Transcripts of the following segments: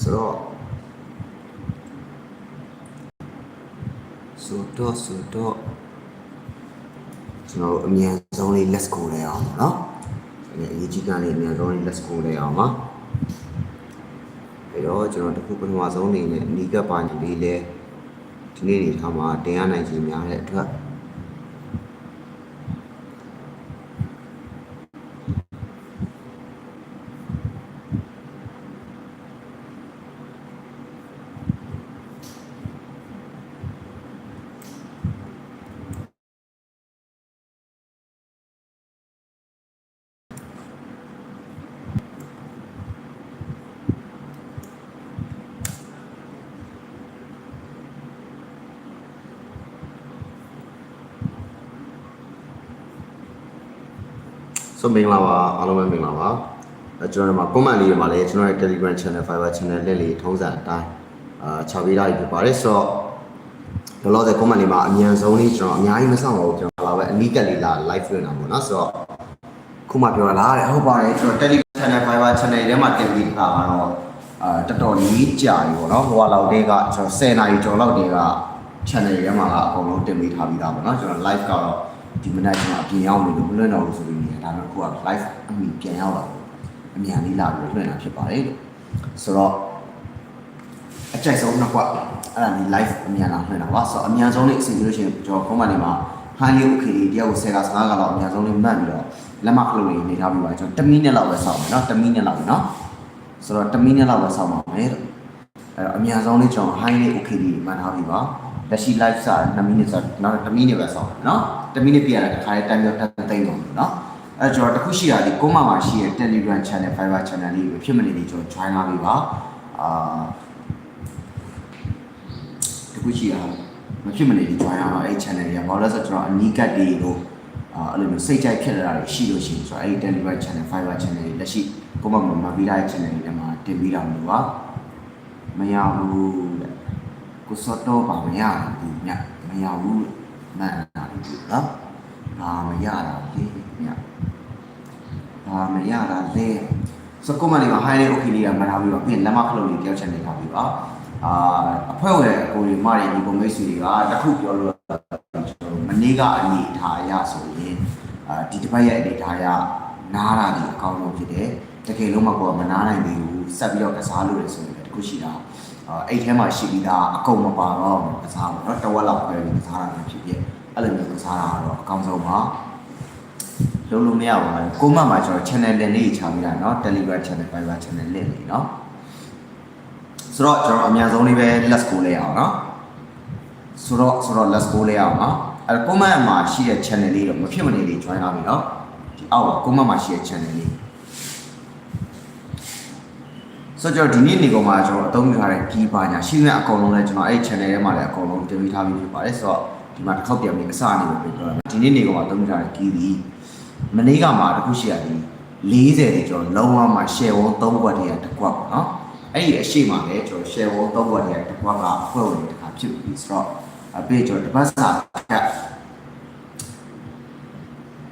ဆိုတော့ဆိုတော့ဆိုတော့ကျွန်တော်တို့အမြန်ဆုံးလေး let's go လဲအောင်ပါเนาะအရေးကြီးကလေးအမြန်ဆုံးလေး let's go လဲအောင်ပါအဲ့တော့ကျွန်တော်တခုပထမဆုံးအနေနဲ့အနီးကပ်ပါနေလေးလဲဒီနေ့နေထားမှာတင်ရနိုင်ခြင်းများတဲ့အတွက် ဆိုမင်္ဂလာပါအားလုံးပဲမင်္ဂလာပါအဲကျွန်တော်တို့မှာ comment လေးတွေမှာလည်းကျွန်တော်ရဲ့ Telegram channel Fiverr channel လက်လေးထုံးစံအတိုင်းအာခြာပေးထားပြီဖြစ်ပါတယ်ဆိုတော့လောလောဆယ် comment လေးမှာအမြန်ဆုံးလေးကျွန်တော်အများကြီးမဆောင်ပါဘူးကျွန်တော်လာပဲအနီးကပ်လေးလာ live လွှင့်တာပေါ့နော်ဆိုတော့ခုမှပြောလာတယ်ဟုတ်ပါတယ်ကျွန်တော် Telegram channel Fiverr channel ထဲမှာတင်ပြီးထားတာတော့အာတော်တော်လေးကြာပြီပေါ့နော်ဟိုကလောက်တဲကကျွန်တော်10နာရီကျော်လောက်တဲက channel ထဲမှာကအကုန်လုံးတင်ပေးထားပြီးသားပေါ့နော်ကျွန်တော် live ကတော့ ဒီမနက်ကျွန်တော်အပြင်ရောက်နေလို့မလွှင့်တော့ဘူးဆိုပြီးနေဒါပေမဲ့ခုက live အမိပြန်ရောက်လာတယ်အမြန်လေးလာပြီးလွှင့်တာဖြစ်ပါတယ်လို့ဆိုတော့အကြိုက်ဆုံးနှစ်ခွက်အဲ့ဒါလေး live အမြန်လာလွှင့်တာပါဆိုတော့အမြန်ဆုံးလေးအစီအစဉ်လို့ရှိရင်ကျွန်တော်ခုံးမနေမှာ high level okay တယောက်ကို10က15ကလောက်အမြန်ဆုံးလေးမှတ်ပြီးတော့လက်မခလုတ်လေးနေထားပြီးပါကျွန်တော်10မိနစ်လောက်ပဲစောင့်မယ်နော်10မိနစ်လောက်ပဲနော်ဆိုတော့10မိနစ်လောက်ပဲစောင့်ပါမယ်လို့အဲ့တော့အများဆုံးလေးကျွန်တော် high လေး okay လေးမှန်ထားပြီပါလက်ရှိ live စာ2မိနစ်ဆိုတော့နောက်1မိနစ်ပဲဆောင်းတယ်နော် 1မိနစ်ပြရတာတစ်ခါလေးတန်းပြောတန်းသိမ့်တော့မယ်နော်အဲ့တော့ကျွန်တော်တစ်ခုရှိတာဒီကိုမမှာရှိတဲ့ Telegram channel Fiverr channel လေးကိုဖြစ်မနေသေးကျွန်တော် join လာပြီပါအာတစ်ခုရှိတာမဖြစ်မနေဒီ join ရအောင်အဲ့ဒီ channel တွေကဘာလို့လဲဆိုတော့ကျွန်တော်အနီးကပ်လေးတို့အာအဲ့လိုမျိုးစိတ်ကြိုက်ဖြစ်လာတာတွေရှိလို့ရှိရင်ဆိုတော့အဲ့ဒီ Telegram channel Fiverr channel တွေလက်ရှိကိုမမှာမှာပြီးတဲ့ channel တွေထဲမှာတင်ပြီးတာမျိုးပါမရဘူးတဲ့ကိုစောတော့ပါမရဘူးညမရဘူးမှန်တာလေ နော်ဘာမရတာလေညဘာမရတာလေစကောမလေးမှာ high လေး okay လေးကမှတ်ထားပြီးတော့ပြင်လက်မခလုတ်လေးကြောက်ချက်နေထားပြီးပါအာအဖွဲ့ဝင်အကိုကြီးမတွေဒီပုံမိတ်ဆွေတွေကတခုပြောလို့မနေ့ကအနေထားအရဆိုရင်အာဒီတစ်ပတ်ရဲ့အနေထားအရနားတာဒီအကောင်းဆုံးဖြစ်တယ်တကယ်လို့မကောမနားနိုင်သေးဘူးဆက်ပြီးတော့ကစားလို့ရဆိုရင်တခုရှိတာအဲ့ထဲမှာရှိပြီးသားအကုန်မပါတော့ကစားပါတော့တဝက်လောက်ပဲကစားတာဖြစ်ဖြစ် အဲ့လိုမျိုးကစားတာတော့အကောင်းဆုံးပါလုံးလုံးမရပါဘူးကိုမမှာကျွန်တော် channel လင်လေးချပြီးတာเนาะ Telegram channel Fiverr channel လင်လေးเนาะဆိုတော့ကျွန်တော်အများဆုံးလေးပဲ let's go လေးအောင်เนาะဆိုတော့ဆိုတော့ let's go လေးအောင်เนาะအဲ့ကိုမမှာရှိတဲ့ channel လေးတော့မဖြစ်မနေလေး join လာပြီเนาะဒီအောက်ကကိုမမှာရှိတဲ့ channel လေး ဆိုတော့ကျွန်တော်ဒီနေ့နေကုန်မှာကျွန်တော်အသုံးပြုထားတဲ့ key ပါညာရှိတဲ့အကောင်လုံးလည်းကျွန်တော်အဲ့ channel ထဲမှာလည်းအကောင်လုံးတင်ပြထားပြီးဖြစ်ပါတယ်ဆိုတော့ ဒီမှာတစ်ခေါက်ပြန်ပြီးအစအနေနဲ့ပြောပြတော့ဒီနေ့နေကုန်မှာအသုံးပြုထားတဲ့ key ဒီမနေ့ကမှတစ်ခုရှိရတယ်40တဲ့ကျွန်တော်လုံးဝမှ share ဝန်း3ခွက်တည်းတစ်ခွက်ပေါ့နော်အဲ့ဒီအရှိမှလည်းကျွန်တော် share ဝန်း3ခွက်တည်းတစ်ခွက်ကဖွဲ့ဝင်တစ်ခါဖြစ်ပြီးဆိုတော့အပေးကျွန်တော်တပတ်စာက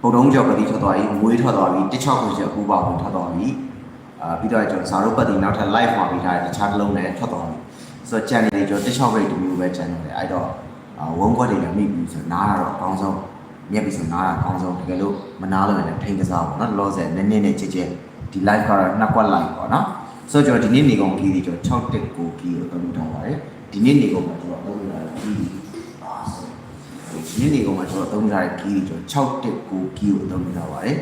ပုံတုံးကြော်ကတိထွက်သွားပြီမွေးထွက်သွားပြီတစ်ချောက်ကိုကျပူပါဝင်ထွက်သွားပြီအာပြီးတော့ကျွန်တော်ဇာတို့ပတ်တီနောက်ထပ် live မှာပြီးထားတဲ့တခြားတစ်လုံးနဲ့ထွက်သွားပြီဆိုတော့ channel တွေကျွန်တော်တစ်ချောက်ပဲဒီမျိုးပဲ channel တွေအဲ့တော့ ဝုန်းခွက်တွေလည်းမိပြီဆိုတော့နားတာတော့အကောင်းဆုံးမြက်ပြီဆိုနားတာအကောင်းဆုံးတကယ်လို့မနာလို့လည်းထိန်ကစားပေါ့နော်လောဆယ်နည်းနည်းနဲ့ချစ်ချစ်ဒီ live ကတော့နှစ်ကွက် live ပေါ့နော်ဆိုတော့ကျွန်တော်ဒီနေ့နေကုန်ကြီးကျွန်တော်6တက်ကိုကြီးကိုသုံးထားပါတယ်ဒီနေ့နေကုန်မှာကျွန်တော်သုံးထားတဲ့ကြီးပါဆိုဒီနေ့နေကုန်မှာကျွန်တော်သုံးထားတဲ့ကြီးကျွန်တော်6တက်ကိုကြီးကိုသုံးထားပါတယ်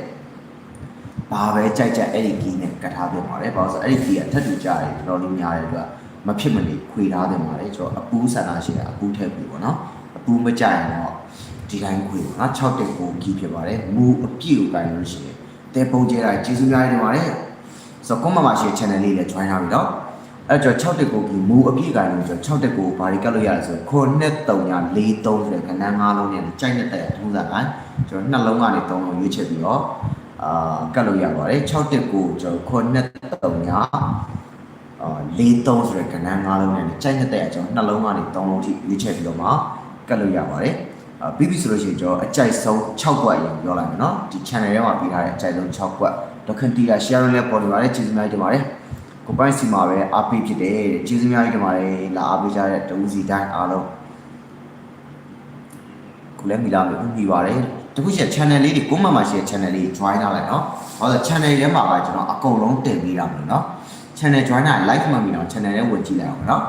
ဘာပဲကြိုက်ကြိုက်အဲ့ဒီကြီးနဲ့ကတ်ထားပြပါတယ်ဘာလို့ဆိုအဲ့ဒီကြီးကထက်တူကြတယ်တော်တော်လေးများတဲ့အတွက် မဖြစ်မနေခွေထားတယ်ပါတယ်ကျွန်တော်အပူးဆန္ဒရှိတာအပူးထည့်ပြီးပေါ့နော်အပူးမကြရင်တော့ဒီတိုင်းခွေပေါ့နော်6တက်ကိုကြီးဖြစ်ပါတယ်မူအပြည့်ကိုကိုင်လို့ရှိရင်တဲပုံကျဲတာကျေးဇူးများနေပါတယ်ဆိုတော့ကွန်မမှာရှိတဲ့ channel လေးလည်း join ထားပြီတော့အဲ့တော့6တက်ကိုကြီးမူအပြည့်ကိုင်လို့ကျွန်တော်6တက်ကိုဘာတွေကတ်လို့ရလဲဆိုတော့ခုနှစ်3ည4 3ဆိုတဲ့ခဏ9လုံးနဲ့ကြိုက်တဲ့တဲ့ထုံးစံတိုင်းကျွန်တော်နှလုံးကနေ3လုံးရွေးချက်ပြီးတော့အာကတ်လို့ရပါတယ်6တက်ကိုကျွန်တော်ခုနှစ်3ည အာ43ဆိုတဲ့ကဏ္ဍ၅လုံးနဲ့ကြိုက်တဲ့ကျွန်တော်နှလုံးကနေ3လုံးထိရွေးချက်ပြီးတော့မှကတ်လို့ရပါတယ်အာပြီးပြီဆိုလို့ရှိရင်ကျွန်တော်အကြိုက်ဆုံး6ကွက်အရင်ပြောလိုက်မယ်နော်ဒီ channel ထဲမှာပြီးထားတဲ့အကြိုက်ဆုံး6ကွက်ဒေါက်ကန်တီလာ share နဲ့ပေါ်နေပါတယ်ကျေးဇူးများတင်ပါတယ်ကိုပိုင်းစီမှာပဲအားပေးဖြစ်တယ်တဲ့ကျေးဇူးများကြီးတင်ပါတယ်လာအားပေးကြတဲ့တူစီတိုင်းအားလုံးကိုလည်းမိလာမယ်ဥမိပါတယ်တခုချက် channel လေးတွေကိုမှမှရှိတဲ့ channel လေး join ထားလိုက်နော်ဟောဆို channel ထဲမှာကကျွန်တော်အကုန်လုံးတင်ပေးတာမယ်နော် channel join တာ like မှမပြီးတော့ channel ထဲဝင်ကြည့်လိုက်အောင်နော်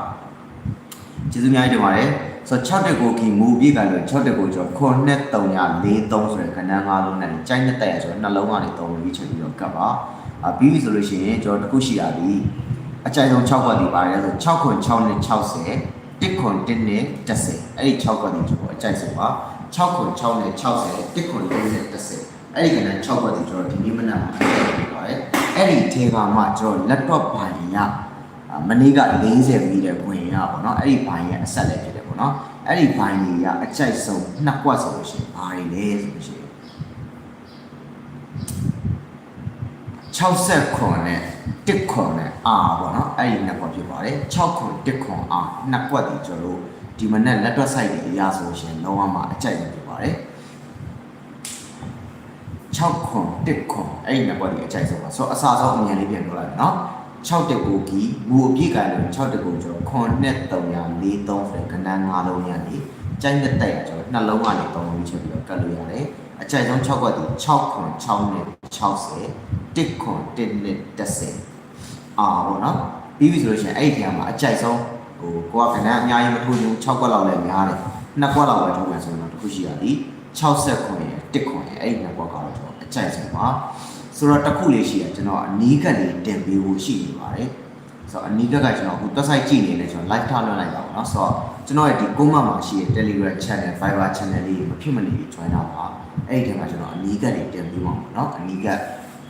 ကျေးဇူးများကြီးတင်ပါတယ်ဆိုတော့6တက်ကိုကီမူပြည့်ကလို့6တက်ကိုကျော်ခွန်နဲ့3ည43ဆိုတဲ့ခဏန်း၅လုံးနဲ့ကြိုက်နဲ့တက်ရဆိုတော့နှလုံးကနေ3လုံးကြီးချက်ပြီးတော့ကပ်ပါအာပြီးပြီဆိုလို့ရှိရင်ကျွန်တော်တခုရှိရပြီအကြိုက်ဆုံး6ခွက်ဒီပါတယ်ဆို6ခွန်6နဲ့60 1ခွန်1နဲ့30အဲ့ဒီ6ခွက်ဒီကျွန်တော်အကြိုက်ဆုံးပါ6ခွန်6နဲ့60 1ခွန်1နဲ့30အဲ့ဒီကနေ့6ခွက်ဒီကျွန်တော်ဒီနေ့မနက်မှာဖြစ် ပါတယ်အဲ့ဒီထေကမှကျွန်တော် laptop ဘိုင်ရအာမနေ့က40မိတဲ့ဘွင်ရပေါ့နော်အဲ့ဒီဘိုင်ရအဆက်လည်းဖြစ်တယ်ပေါ့နော်အဲ့ဒီဘိုင်ကြီးကအကြိုက်ဆုံးနှစ်ကွက်ဆိုလို့ရှိရင်ဘာတွေလဲဆိုလို့ရှိရင်60ခွန်နဲ့1ခွန်နဲ့အာပေါ့နော်အဲ့ဒီနှစ်ကွက်ဖြစ်ပါတယ်6ခွန်1ခွန်အာနှစ်ကွက်ဒီကျွန်တော်တို့ဒီမနေ့ laptop site တွေအရဆိုလို့ရှိရင်လုံးဝမှာအကြိုက်ပဲဖြစ်ပါတယ် 6ခွန်1ခွန်အဲ့ဒီနှစ်ကွက်ဒီအကြိုက်ဆုံးပါဆိုတော့အစားဆုံးအမြင်လေးပြန်ပြောလိုက်မယ်နော်6တက်ကိုကီမူအပြည့်ကလည်း6တက်ကိုကျွန်တော်ခွန်နဲ့343ဆိုတဲ့ကဏ္ဍ5လုံးရနေကြိုက်နဲ့တက်ရကျွန်တော်နှလုံးကနေ3လုံးချက်ပြီးတော့ကတ်လို့ရတယ်အကြိုက်ဆုံး6ကွက်ဒီ6ခွန်6နဲ့60 1ခွန်1နဲ့30အာပေါ့နော်ပြီးပြီဆိုလို့ရှိရင်အဲ့ဒီထဲမှာအကြိုက်ဆုံးဟိုကိုကကဏ္ဍအများကြီးမထိုးဘူး6ကွက်လောက်လည်းများတယ်2ကွက်လောက်ပဲထိုးမယ်ဆိုရင်တော့တစ်ခုရှိရသည် 60ခွန်ရ1ခွန်ရအဲ့ဒီ2ကွက်ကတော့ကျွန်တော်အကြိုက်ဆုံးပါဆိုတော့တစ်ခုလေးရှိရကျွန်တော်အနီးကပ်လေးတင်ပေးဖို့ရှိနေပါတယ်ဆိုတော့အနီးကပ်ကကျွန်တော်အခု website ကြည့်နေလဲကျွန်တော် live ထားလွှင့်လိုက်ပါတော့เนาะဆိုတော့ကျွန်တော်ရဲ့ဒီ comment မှာရှိတဲ့ Telegram channel Viber channel လေးမဖြစ်မနေ join တာပါအဲ့ဒီထဲမှာကျွန်တော်အနီးကပ်လေးတင်ပေးပါမယ်เนาะအနီးကပ်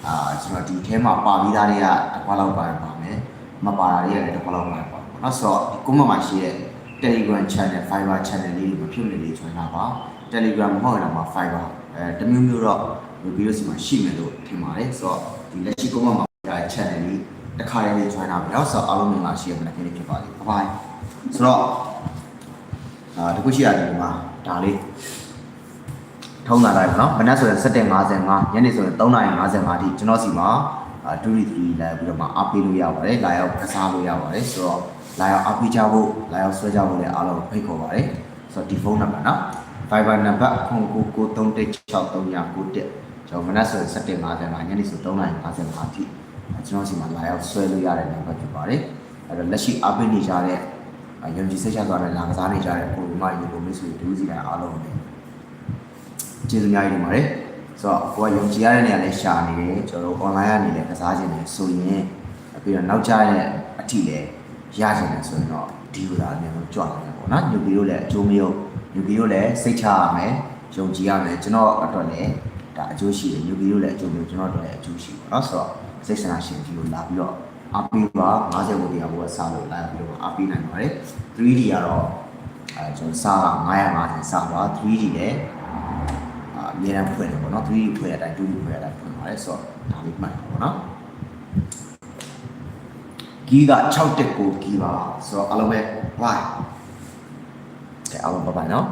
အာကျွန်တော်ဒီထဲမှာပါပြီးသားတွေကတစ်ခွက်လောက်ပါပါမယ်မပါတာတွေကလည်းတစ်ခွက်လောက်ပါပါเนาะဆိုတော့ဒီ comment မှာရှိတဲ့ Telegram channel Viber channel လေးတွေမဖြစ်မနေ join တာပါ Telegram မဟုတ်ရင်တော့ Fiverr အဲတမျိုးမျိုးတော့ဗီဒီယိုစီမှာရှိမယ်လို့ထင်ပါတယ်ဆိုတော့ဒီလက်ရှိကိုမမှာဒါ channel ကြီးတစ်ခါတည်းလေး join တာပြီတော့ဆိုတော့အားလုံးမင်္ဂလာရှိရမယ်ခင်ဗျဖြစ်ပါလိမ့် Bye bye ဆိုတော့အာတခုရှိရတယ်ဒီမှာဒါလေးထုံးလာလိုက်ပါနော်မနက်ဆိုရင်7:55ညနေဆိုရင်3:55အထိကျွန်တော်စီမှာ2 3လာပြီးတော့မှအားပေးလို့ရပါတယ်လာရောက်ကစားလို့ရပါတယ်ဆိုတော့လာရောက်အားပေးကြဖို့လာရောက်ဆွဲကြဖို့လည်းအားလုံးဖိတ်ခေါ်ပါတယ်ဆိုတော့ဒီဖုန်းနံပါတ်နော် Viber နံပါတ်0993633991ကျွန်တော်မနက်ဆိုရင်7:55ညနေဆို3:55အထိကျွန်တော်စီမှာလာရောက်ဆွဲလို့ရတဲ့နံပါတ်ဖြစ်ပါတယ်အဲ့တော့လက်ရှိအားပေးနေကြတဲ့ယုံကြည်စိတ်ချသွားတဲ့လာကစားနေကြတဲ့ကိုယ်မရေကိုမိတ်ဆွေဒူးစီတိုင်းအားလုံးနဲ့ကျေးဇူးများကြီးတင်ပါတယ်ဆိုတော့ကိုကယုံကြည်ရတဲ့နေရာလေးရှာနေတယ်ကျွန်တော်တို့ online ကနေလည်းကစားခြင်းတယ်ဆိုရင်ပြီးတော့နောက်ကျတဲ့အထိလည်းရခြင်းတယ်ဆိုရင်တော့ဒီလိုသာအများဆုံးကြွလာတယ်ပေါ့နော်ညူပီတို့လည်းအကျိုးမရု ပ်ညူပီတို့လည်းစိတ်ချရမယ်ယုံကြည်ရမယ်ကျွန်တော်အတွက်လည်းဒါအကျိုးရှိတယ်ညူပီတို့လည်းအကျိုးမျိုးကျွန်တော်တို့လည်းအကျိုးရှိပါတော့ဆိုတော့စိတ်ဆန္ဒရှင်ကြီးကိုလာပြီးတော့အားပေးပါ50ဘုတ်တရားဘုတ်စားလို့လာပြီးတော့အားပေးနိုင်ပါတယ် 3D ကတော့အဲကျွန်တော်စား950စားပါ 3D လည်းအာအများအားဖွင့်တယ်ပေါ့နော် 3D ဖွင့်တဲ့အတိုင်း 2D ဖွင့်တဲ့အတိုင်းဖွင့်ပါတယ်ဆိုတော့ဒါလေးမှတ်ပါပေါ့နော်ဂီးက6တက်ကိုဂီးပါဆိုတော့အားလုံးပဲ bye ကဲ အားလုံး bye bye နော်